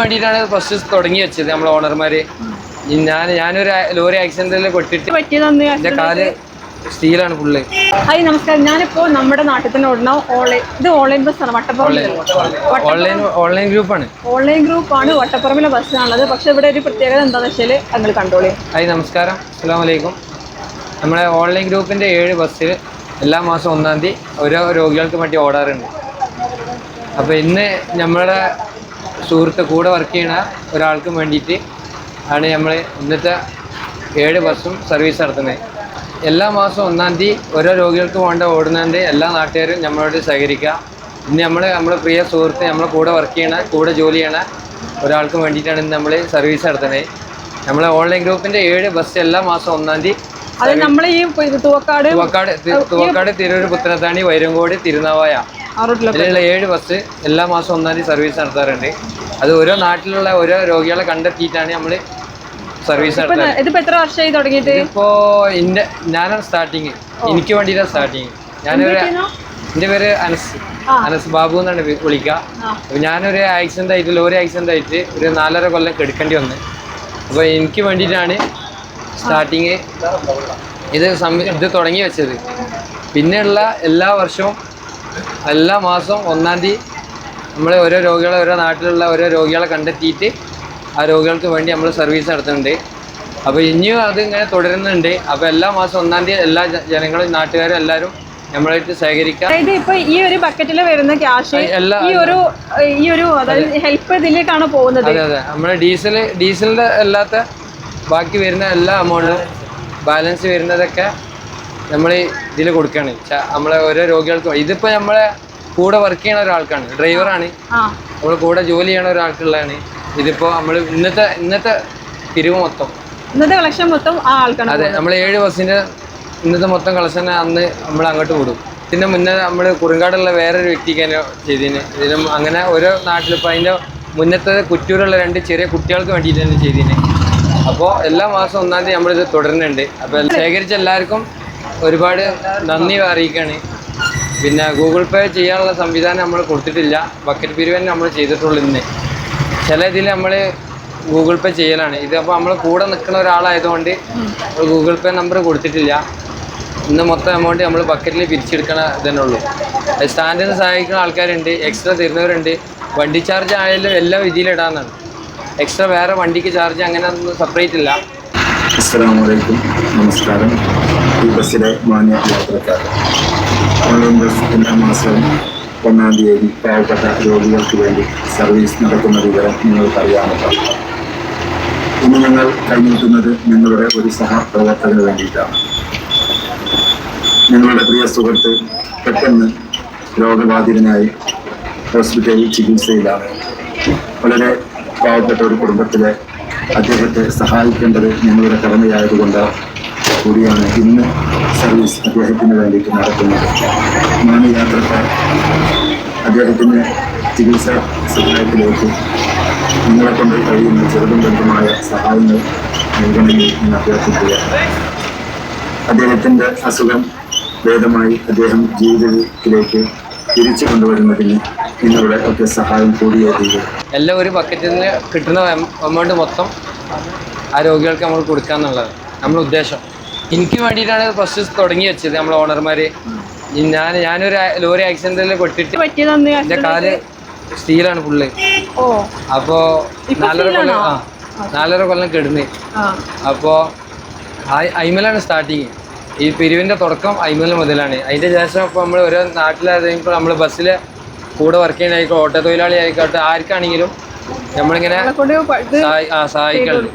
വേണ്ടിയിട്ടാണ് ഫസ്റ്റ് തുടങ്ങി വെച്ചത് നമ്മളെ ഓണർമാര് ഞാൻ ഞാനൊരു ലോറി ആക്സിഡന്റിൽ പെട്ടിട്ട് പറ്റിയതെന്ന് എന്റെ കാൽ സ്റ്റീലാണ് ഫുള്ള് ഹായ് നമസ്കാരം. ഞാനിപ്പോ നമ്മുടെ നാട്ടിൽ തന്നെ ഓടുന്ന ഓൺലൈൻ ഇത് ഓൺലൈൻ ബസ്സാണ് വട്ടപ്പുറം ഓൺലൈൻ ഓൺലൈൻ. ഗ്രൂപ്പാണ് ഓൺലൈൻ ഗ്രൂപ്പാണ് വട്ടപ്പുറമിലെ ബസ്സാണുള്ളത് പക്ഷെ ഇവിടെ ഒരു പ്രത്യേകത എന്താണെന്ന് വെച്ചാൽ ഞങ്ങൾ കണ്ടോളി. ഹായ് നമസ്കാരം. അസ്സാം വലൈക്കും നമ്മളെ ഓൺലൈൻ ഗ്രൂപ്പിന്റെ ഏഴ് ബസ്സിൽ എല്ലാ മാസം ഒന്നാം തീയതി ഓരോ രോഗികൾക്ക് വേണ്ടി ഓടാറുണ്ട്. അപ്പോൾ ഇന്ന് നമ്മുടെ സുഹൃത്ത് കൂടെ വർക്ക് ചെയ്യണ ഒരാൾക്കും വേണ്ടിയിട്ട് ആണ് നമ്മൾ ഇന്നത്തെ ഏഴ് ബസ്സും സർവീസ് നടത്തുന്നത് എല്ലാ മാസവും ഒന്നാം തീയതി ഓരോ രോഗികൾക്ക് വേണ്ട ഓടുന്നതിന്റെ എല്ലാ നാട്ടുകാരും നമ്മളോട് സഹകരിക്കുക ഇന്ന് നമ്മൾ നമ്മുടെ പ്രിയ സുഹൃത്ത് നമ്മളെ കൂടെ വർക്ക് ചെയ്യണ കൂടെ ജോലി ചെയ്യണ ഒരാൾക്കും വേണ്ടിയിട്ടാണ് ഇന്ന് നമ്മൾ സർവീസ് നടത്തുന്നത് നമ്മളെ ഓൺലൈൻ ഗ്രൂപ്പിന്റെ ഏഴ് ബസ് എല്ലാ മാസം ഒന്നാം തീയതി അത് നമ്മൾ ഈ തുവക്കാട് തുവക്കാട് തിരൂർ പുത്തനത്താണി വൈരങ്കോട് തിരുനാവായ ഇതിലുള്ള ഏഴ് ബസ് എല്ലാ മാസം ഒന്നാം തീയതി സർവീസ് നടത്താറുണ്ട്. അത് ഓരോ നാട്ടിലുള്ള ഓരോ രോഗികളെ കണ്ടെത്തിയിട്ടാണ് നമ്മൾ സർവീസ് ഇതിപ്പോ എത്ര വർഷമായി തുടങ്ങിയിട്ട്? ഇപ്പോ എന്റെ ഞാനാണ് സ്റ്റാർട്ടിങ് എനിക്ക് വേണ്ടിയിട്ടാണ് സ്റ്റാർട്ടിങ് ഞാനൊരു എന്റെ പേര് അനസ്. അനസ് ബാബു എന്നാണ് വിളിക്കുക. അപ്പൊ ഞാനൊരു ആക്സിഡന്റ് ആയിട്ട് ലോറി ആക്സിഡന്റ് ആയിട്ട് ഒരു നാലര കൊല്ലം കെടുക്കേണ്ടി വന്നു. അപ്പൊ എനിക്ക് വേണ്ടിയിട്ടാണ് സ്റ്റാർട്ടിങ് ഇത് ഇത് തുടങ്ങി വെച്ചത്. പിന്നെയുള്ള എല്ലാ വർഷവും എല്ലാ മാസവും ഒന്നാം തീയതി നമ്മൾ ഓരോ രോഗികളെ ഓരോ നാട്ടിലുള്ള ഓരോ രോഗികളെ കണ്ടെത്തിയിട്ട് ആ രോഗികൾക്ക് വേണ്ടി നമ്മൾ സർവീസ് നടത്തുന്നുണ്ട്. അപ്പോൾ ഇനിയും അത് ഇങ്ങനെ തുടരുന്നുണ്ട്. അപ്പോൾ എല്ലാ മാസം ഒന്നാം തീയതി എല്ലാ ജനങ്ങളും നാട്ടുകാരും എല്ലാവരും നമ്മളായിട്ട് ശേഖരിക്കാം അതായത് ഇപ്പൊ ഈ ഒരു ബക്കറ്റിൽ വരുന്ന ക്യാഷ് ഈ ഒരു ഈ ഒരു അതായത് ഹെൽപ്പ് ഇതിലേക്കാണ് പോകുന്നത്. അതെ അതെ. നമ്മുടെ ഡീസൽ ഡീസലിന്റെ അല്ലാത്ത ബാക്കി വരുന്ന എല്ലാ എമൗണ്ടും ബാലൻസ് വരുന്നതൊക്കെ നമ്മൾ ഇതിൽ കൊടുക്കുകയാണ് നമ്മളെ ഓരോ രോഗികൾക്കും. ഇതിപ്പോൾ നമ്മളെ കൂടെ വർക്ക് ചെയ്യണ ഒരാൾക്കാണ്. ഡ്രൈവറാണ് നമ്മൾ കൂടെ ജോലി ചെയ്യണ ഒരാൾക്കുള്ളതാണ്. ഇതിപ്പോ നമ്മൾ ഇന്നത്തെ ഇന്നത്തെ പിരിവ് മൊത്തം. ഇന്നത്തെ കളക്ഷൻ മൊത്തം ആ ആൾക്കാണ് അതെ നമ്മൾ ഏഴ് ബസ്സിന്റെ ഇന്നത്തെ മൊത്തം കളക്ഷൻ അന്ന് നമ്മൾ അങ്ങോട്ട് വിടും. പിന്നെ മുന്നേ നമ്മൾ കുറുങ്കാടുള്ള വേറൊരു വ്യക്തിക്ക് തന്നെ ചെയ്തിന്. ഇതിനും അങ്ങനെ ഓരോ നാട്ടിലും ഇപ്പൊ അതിന്റെ മുന്നത്തെ കുറ്റൂരുള്ള രണ്ട് ചെറിയ കുട്ടികൾക്ക് വേണ്ടിയിട്ട് തന്നെ ചെയ്തിന്. അപ്പോൾ എല്ലാ മാസം ഒന്നാം തീയതി നമ്മളിത് തുടരുന്നുണ്ട്. അപ്പോൾ ശേഖരിച്ച എല്ലാവർക്കും ഒരുപാട് നന്ദി അറിയിക്കുകയാണ് പിന്നെ ഗൂഗിൾ പേ ചെയ്യാനുള്ള സംവിധാനം നമ്മൾ കൊടുത്തിട്ടില്ല. ബക്കറ്റ് പിരിവൻ നമ്മൾ ചെയ്തിട്ടുള്ളൂ ഇന്ന്. ചില ഇതിൽ നമ്മൾ ഗൂഗിൾ പേ ചെയ്യലാണ്. ഇത് അപ്പോൾ നമ്മൾ കൂടെ നിൽക്കുന്ന ഒരാളായതുകൊണ്ട് ഗൂഗിൾ പേ നമ്പർ കൊടുത്തിട്ടില്ല. ഇന്ന് മൊത്തം എമൗണ്ട് നമ്മൾ ബക്കറ്റിൽ പിരിച്ചെടുക്കണ ഇതന്നെ ഉള്ളൂ. സ്റ്റാൻഡിൽ നിന്ന് സഹായിക്കുന്ന ആൾക്കാരുണ്ട് എക്സ്ട്രാ തരുന്നവരുണ്ട്. വണ്ടി ചാർജ് ആയാലും എല്ലാ ഇതിലിടാന്നാണ് എക്സ്ട്രാ വേറെ വണ്ടിക്ക് ചാർജ് അങ്ങനെ ഒന്നും സെപ്പറേറ്റ് ഇല്ല. അസ്സലാമലൈക്കും നമസ്കാരം. ഈ ബസ്സിലെ മാന്യ യാത്രക്കാർ ഓൺലൈൻ ബസ് എല്ലാ മാസവും ഒന്നാം തീയതി പാവപ്പെട്ട രോഗികൾക്ക് വേണ്ടി സർവീസ് നടത്തുന്ന വിവരം നിങ്ങൾക്കറിയാമല്ലോ. ഇന്ന് ഞങ്ങൾ കൈനീട്ടുന്നത് നിങ്ങളുടെ ഒരു സഹപ്രവർത്തകന് വേണ്ടിയിട്ടാണ്. നിങ്ങളുടെ പ്രിയ സുഹൃത്ത് പെട്ടെന്ന് രോഗബാധിതനായി ഹോസ്പിറ്റലിൽ ചികിത്സയിലാണ്. വളരെ പാവപ്പെട്ട ഒരു കുടുംബത്തിലെ അദ്ദേഹത്തെ സഹായിക്കേണ്ടത് ഞങ്ങളുടെ കടമയായതുകൊണ്ട് കൂടിയാണ് ഇന്ന് സർവീസ് അദ്ദേഹത്തിന് വേണ്ടിയിട്ട് നടത്തുന്നത് ഞാൻ യാത്രക്കാർ അദ്ദേഹത്തിന്റെ ചികിത്സാ സഹായത്തിലേക്ക് നിങ്ങളെ കൊണ്ട് കഴിയുന്ന ചെറുതും വലുതുമായ സഹായങ്ങൾ നൽകണമെന്ന് ഞാൻ അഭ്യർത്ഥിക്കുകയാണ് അദ്ദേഹത്തിന്റെ അസുഖം ഭേദമായി അദ്ദേഹം ജീവിതത്തിലേക്ക് തിരിച്ചു കൊണ്ടുവരുന്നതിന് നിങ്ങളുടെ ഒക്കെ സഹായം കൂടിയേ തീരൂ എല്ലാം ഒരു ബക്കറ്റിൽ നിന്ന് കിട്ടുന്ന എമൗണ്ട് മൊത്തം ആ രോഗികൾക്ക് നമ്മൾ കൊടുക്കാന്നുള്ളത് നമ്മുടെ ഉദ്ദേശം. എനിക്ക് വേണ്ടിയിട്ടാണ് ഫസ്റ്റ് തുടങ്ങി വെച്ചത് നമ്മളെ ഓണർമാര് ഞാൻ ഞാനൊരു ലോറി ആക്സിഡന്റിൽ കൊട്ടിട്ട് എന്റെ കാൽ സ്റ്റീലാണ് ഫുള്ള് അപ്പോ നാലര കൊല്ലം ആ നാലര കൊല്ലം കെടുന്ന്. അപ്പോ അയിമലാണ് സ്റ്റാർട്ടിങ് ഈ പിരിവിന്റെ തുടക്കം അയിമൽ മുതലാണ്. അതിന്റെ ശേഷം ഇപ്പൊ നമ്മൾ ഓരോ നാട്ടിലായപ്പോൾ നമ്മൾ ബസ്സിൽ കൂടെ വർക്ക് ചെയ്യുന്ന ആയിക്കോട്ടെ ഓട്ടോ തൊഴിലാളി ആയിക്കോട്ടെ ആർക്കാണെങ്കിലും നമ്മളിങ്ങനെ സഹായിക്കണം